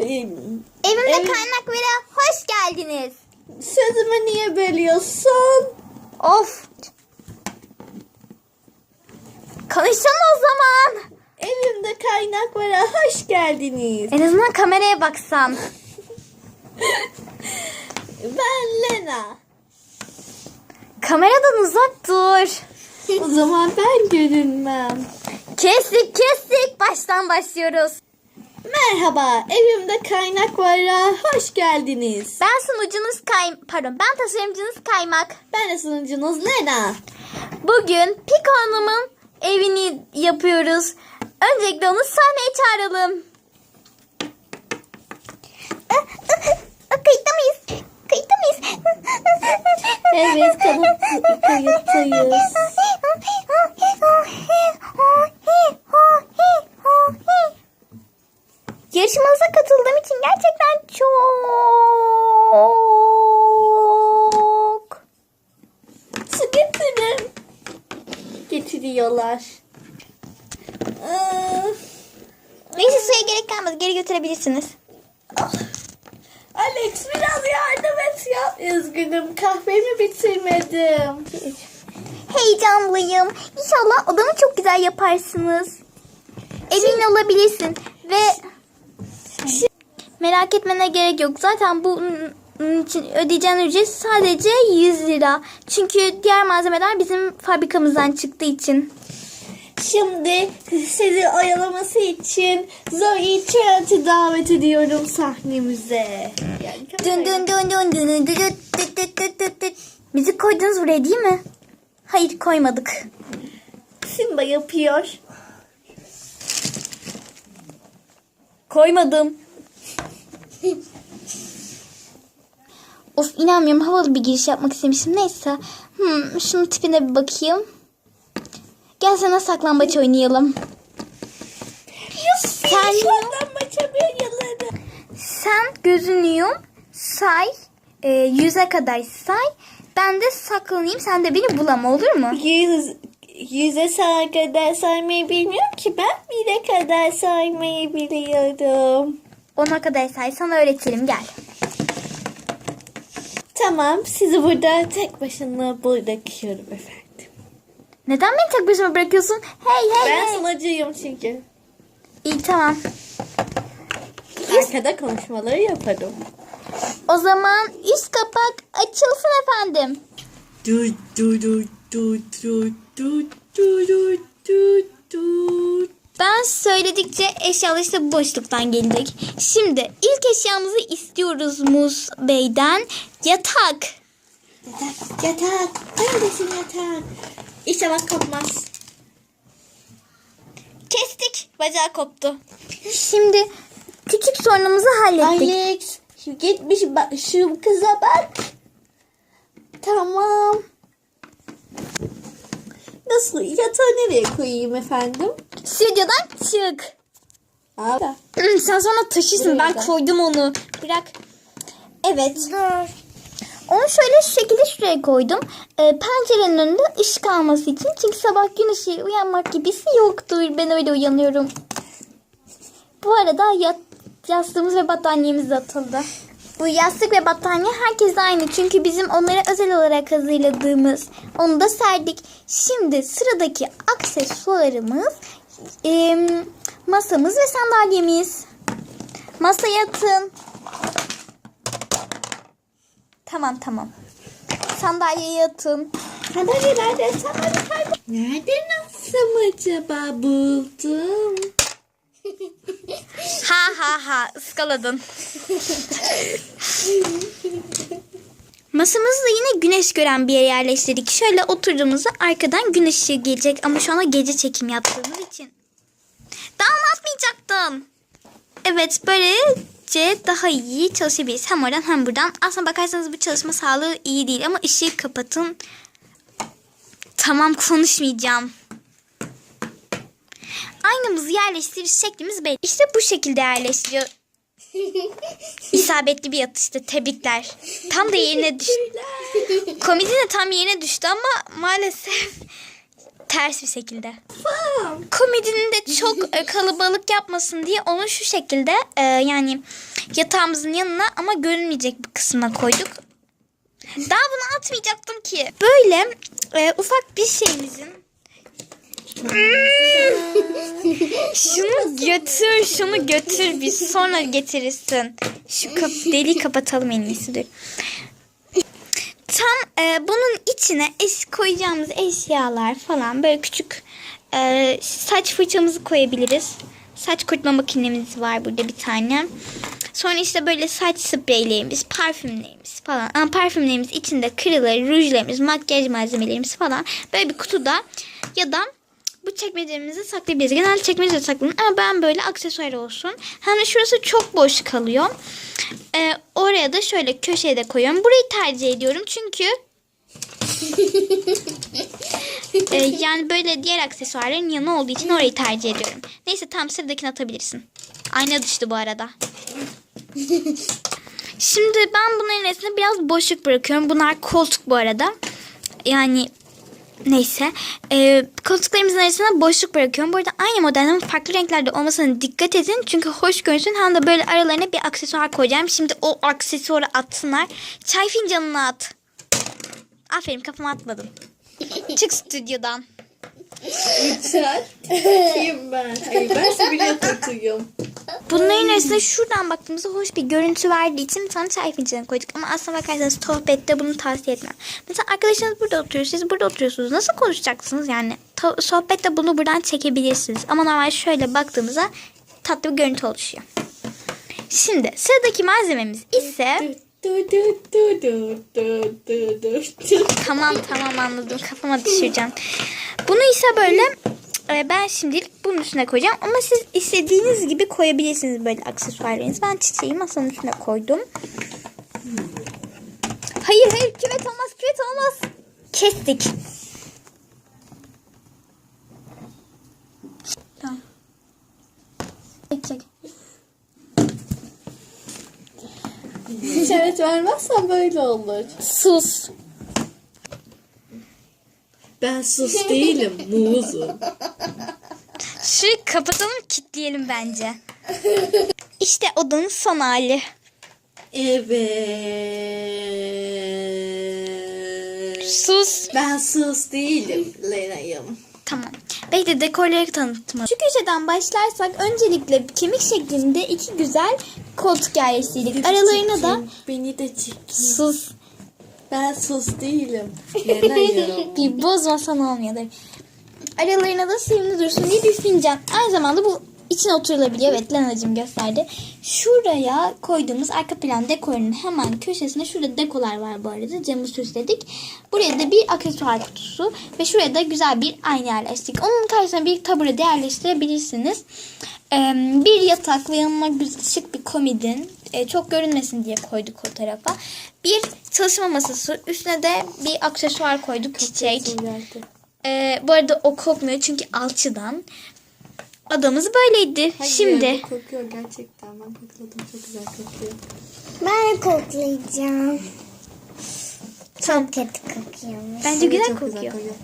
Evimde Ev- kaynak vere hoş geldiniz. sözümü niye bölüyorsun? Of. Konuşsana o zaman. Evimde kaynak var. Hoş geldiniz. En azından kameraya baksan. Ben Lena. Kameradan uzak dur. O zaman ben görünmem. Kestik kestik. Baştan başlıyoruz. Merhaba, evimde kaynak var. Hoş geldiniz. Ben sunucunuz kay... Pardon ben tasarımcınız Kaymak. Ben de sunucunuz Lena. Bugün Piko Hanım'ın evini yapıyoruz. Öncelikle onu sahneye çağıralım. Kayıtta mıyız? Kayıtta mıyız? Evet, tamam. Kayıttayız. Yarışmanıza katıldığım için gerçekten çok Su getirin. Getiriyorlar. Ee, Neyse suya gerek kalmadı. Geri götürebilirsiniz. ah. Alex biraz yardım et ya. Üzgünüm kahvemi bitirmedim. Heyecanlıyım. İnşallah odamı çok güzel yaparsınız. Emin olabilirsin. Ve merak etmene gerek yok. Zaten bunun için ödeyeceğin ücret sadece 100 lira. Çünkü diğer malzemeler bizim fabrikamızdan çıktığı için. Şimdi sizi oyalaması için Zoe Church'ı davet ediyorum sahnemize. Dün dün dün dün dün dün dün Müzik koydunuz buraya değil mi? Hayır koymadık. Simba yapıyor. Koymadım of inanmıyorum havalı bir giriş yapmak istemiştim. Neyse. Hmm, şunun tipine bir bakayım. Gel sana saklambaç oynayalım. Sen Sen- bir yılları. Sen gözünü yum, say, e, yüze kadar say. Ben de saklanayım, sen de beni bulama olur mu? Yüz, yüze sana kadar saymayı bilmiyorum ki ben bire kadar saymayı biliyorum. Ona kadar say, sana öğretelim gel. Tamam sizi burada tek başına bırakıyorum efendim. Neden beni tek başıma bırakıyorsun? Hey hey Ben hey. sunucuyum çünkü. İyi tamam. Arkada konuşmaları yaparım. O zaman üst kapak açılsın efendim. Du du du du du du du du du du. Ben söyledikçe eşyalar işte boşluktan gelecek. Şimdi ilk eşyamızı istiyoruz Muz Bey'den. Yatak. Yatak, yatak. Neredesin yatak? İnşallah kopmaz. Kestik. Bacağı koptu. Şimdi küçük sorunumuzu hallettik. Alex, şu gitmiş bak şu kıza bak. Tamam. Nasıl? Yatağı nereye koyayım efendim? Stüdyodan çık. Abi. Hmm, Sen sonra taşırsın. Ben koydum onu. Bırak. Evet. Onu şöyle şu şekilde şuraya koydum. Ee, pencerenin önünde ışık alması için. Çünkü sabah gün ışığı uyanmak gibisi yoktur. Ben öyle uyanıyorum. Bu arada yat, yastığımız ve battaniyemiz de atıldı. Bu yastık ve battaniye herkes aynı. Çünkü bizim onları özel olarak hazırladığımız. Onu da serdik. Şimdi sıradaki aksesuarımız em, masamız ve sandalyemiz. Masaya atın. Tamam tamam. Sandalyeye atın. Sandalye nerede? Sandalye kaybol. Nerede nasıl acaba buldum? Ha ha ha ıskaladın. Masamızı yine güneş gören bir yere yerleştirdik. Şöyle oturduğumuzda arkadan güneş ışığı gelecek ama şu anda gece çekim yaptığımız için. Daha anlatmayacaktın. Evet böylece daha iyi çalışabiliriz. Hem oradan hem buradan. Aslına bakarsanız bu çalışma sağlığı iyi değil ama ışığı kapatın. Tamam konuşmayacağım. Aynamızı yerleştiriş şeklimiz belli. İşte bu şekilde yerleştiriyor. İsabetli bir atıştı. Tebrikler. Tam da yerine düştü. Komedi de tam yerine düştü ama maalesef ters bir şekilde. Komedinin de çok e, kalabalık yapmasın diye onu şu şekilde e, yani yatağımızın yanına ama görünmeyecek bir kısmına koyduk. Daha bunu atmayacaktım ki. Böyle e, ufak bir şeyimizin şunu götür, şunu götür bir sonra getirirsin. Şu kap deliği kapatalım en iyisi dur. Tam e, bunun içine es koyacağımız eşyalar falan böyle küçük e, saç fırçamızı koyabiliriz. Saç kurutma makinemiz var burada bir tane. Sonra işte böyle saç spreylerimiz, parfümlerimiz falan. Ama parfümlerimiz içinde kırılır, rujlarımız, makyaj malzemelerimiz falan. Böyle bir kutuda ya da bu çekmecemizi saklayabiliriz. Genelde çekmecede saklanır ama ben böyle aksesuar olsun. Hem de şurası çok boş kalıyor. Ee, oraya da şöyle köşeye de koyuyorum. Burayı tercih ediyorum çünkü e, yani böyle diğer aksesuarların yanı olduğu için orayı tercih ediyorum. Neyse tam sıradakini atabilirsin. Ayna düştü bu arada. Şimdi ben bunların arasında biraz boşluk bırakıyorum. Bunlar koltuk bu arada. Yani neyse. Ee, koltuklarımızın arasına boşluk bırakıyorum. Bu arada aynı modelden farklı renklerde olmasına dikkat edin. Çünkü hoş görünsün. Hem de böyle aralarına bir aksesuar koyacağım. Şimdi o aksesuarı atsınlar. Çay fincanına at. Aferin kafama atmadım. Çık stüdyodan. Yeter. Kim ben? Hayır ben Sibirya tutuyorum. Bunların arasında şuradan baktığımızda hoş bir görüntü verdiği için bir tane fincanı koyduk. Ama aslına bakarsanız sohbette bunu tavsiye etmem. Mesela arkadaşınız burada oturuyor, siz burada oturuyorsunuz. Nasıl konuşacaksınız yani? Sohbette bunu buradan çekebilirsiniz. Ama normal şöyle baktığımızda tatlı bir görüntü oluşuyor. Şimdi sıradaki malzememiz ise... Tamam tamam anladım kafama düşüreceğim. Bunu ise böyle ben şimdilik bunun üstüne koyacağım. Ama siz istediğiniz gibi koyabilirsiniz böyle aksesuarlarınızı. Ben çiçeği masanın üstüne koydum. Hayır hayır küvet olmaz küvet olmaz. Kestik. Tamam. Çek çek. İşaret vermezsen böyle olur. Sus. Ben sus değilim. Muzum. Şurayı kapatalım kilitleyelim bence. İşte odanın son hali. Evet. Sus. Ben sus değilim. Lena'yım. Tamam. Bekle dekorları tanıtma. Şu köşeden başlarsak öncelikle kemik şeklinde iki güzel koltuk yerleştirdik. Aralarına da Beni de çek. sus. Ben sus değilim. Lena'yım. Bir bozmasan olmuyordur. Aralarına da sevimli dursun diye bir fincan. Aynı zamanda bu içine oturulabiliyor. Evet Lena'cığım gösterdi. Şuraya koyduğumuz arka plan dekorunun hemen köşesinde şurada dekolar var bu arada. Camı süsledik. Buraya da bir aksesuar kutusu ve şuraya da güzel bir ayna yerleştirdik. Onun karşısına bir tabure de yerleştirebilirsiniz. Ee, bir yatak ve yanına güzel şık bir komodin. Ee, çok görünmesin diye koyduk o tarafa. Bir çalışma masası. Üstüne de bir aksesuar koyduk. Çiçek. Ee, bu arada o kokmuyor çünkü alçıdan. Adamız böyleydi. Şimdi bu kokuyor gerçekten. Ben kokladım. Çok güzel kokuyor. Ben koklayacağım. tamam. Kötü kokuyormuş. Bence güzel Çok kokuyor. kokuyor.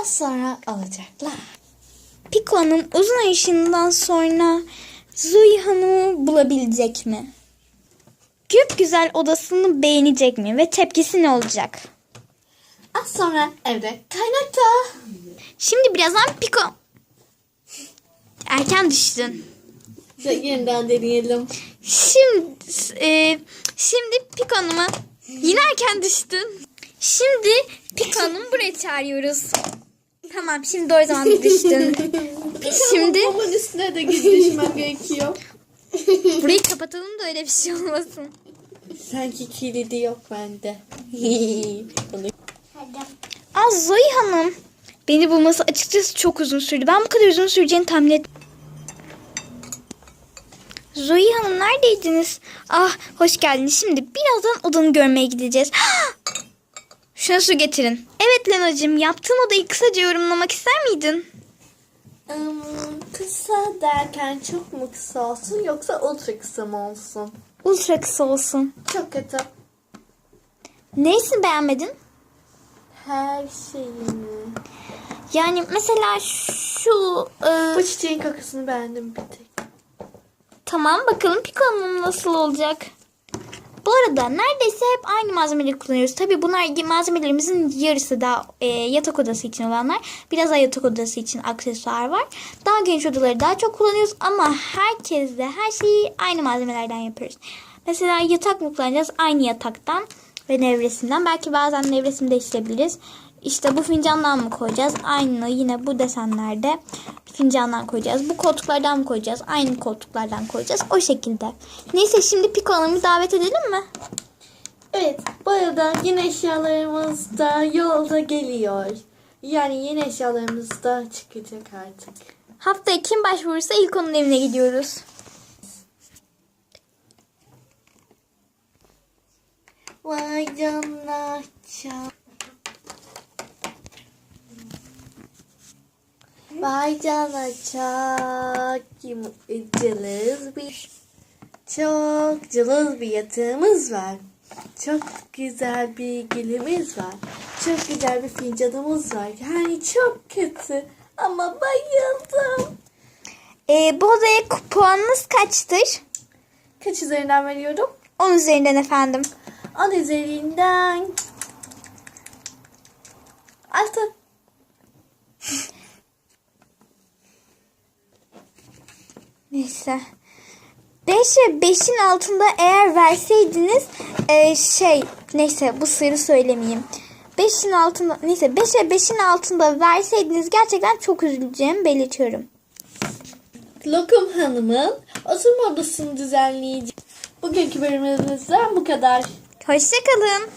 Az sonra alacaklar. Piko Hanım uzun arayışından sonra Zui Hanım'ı bulabilecek mi? Güp güzel odasını beğenecek mi? Ve tepkisi ne olacak? Az sonra evde kaynata. Şimdi birazdan Piko... Erken düştün. Yeniden deneyelim. Şimdi e, şimdi Piko yine erken düştün. Şimdi Piko Hanım'ı buraya çağırıyoruz. Tamam şimdi doğru zamanda düştün. Şimdi Babamın üstüne de gizli düşmem gerekiyor. burayı kapatalım da öyle bir şey olmasın. Sanki kilidi yok bende. Bunu. Aa Zoe Hanım. Beni bulması açıkçası çok uzun sürdü. Ben bu kadar uzun süreceğini tahmin et. Zoe Hanım neredeydiniz? Ah hoş geldiniz. Şimdi birazdan odanı görmeye gideceğiz. Şuna su getirin. Evet Lena'cığım yaptığın odayı kısaca yorumlamak ister miydin? Im, kısa derken çok mu kısa olsun yoksa ultra kısa mı olsun? Ultra kısa olsun. Çok kötü. Neyse beğenmedin? Her şeyini. Yani mesela şu e, Bu çiçeğin kokusunu beğendim bir tek. tamam bakalım Pico'nun nasıl olacak. Bu arada neredeyse hep aynı malzemeleri kullanıyoruz. Tabii bunlar malzemelerimizin yarısı da e, yatak odası için olanlar. Biraz da yatak odası için aksesuar var. Daha geniş odaları daha çok kullanıyoruz ama herkes de her şeyi aynı malzemelerden yapıyoruz. Mesela yatak mı kullanacağız? Aynı yataktan ve nevresinden. Belki bazen nevresini değiştirebiliriz. İşte bu fincandan mı koyacağız? Aynı yine bu desenlerde fincandan koyacağız. Bu koltuklardan mı koyacağız? Aynı koltuklardan koyacağız. O şekilde. Neyse şimdi Piko Hanım'ı davet edelim mi? Evet, bu arada yeni eşyalarımız da yolda geliyor. Yani yeni eşyalarımız da çıkacak artık. Haftaya kim başvurursa ilk onun evine gidiyoruz. Vay canına çal. Vay canına çok cılız bir çok cılız bir yatağımız var. Çok güzel bir gülümüz var. Çok güzel bir fincanımız var. Yani çok kötü ama bayıldım. Ee, bu odaya puanınız kaçtır? Kaç üzerinden veriyorum? 10 üzerinden efendim. 10 üzerinden. Altı. Neyse. 5 ve 5'in altında eğer verseydiniz e, şey neyse bu sırrı söylemeyeyim. 5'in altında neyse 5 ve 5'in altında verseydiniz gerçekten çok üzüleceğimi belirtiyorum. Lokum Hanım'ın oturma odasını düzenleyeceğiz. Bugünkü bölümümüzden bu kadar. Hoşçakalın.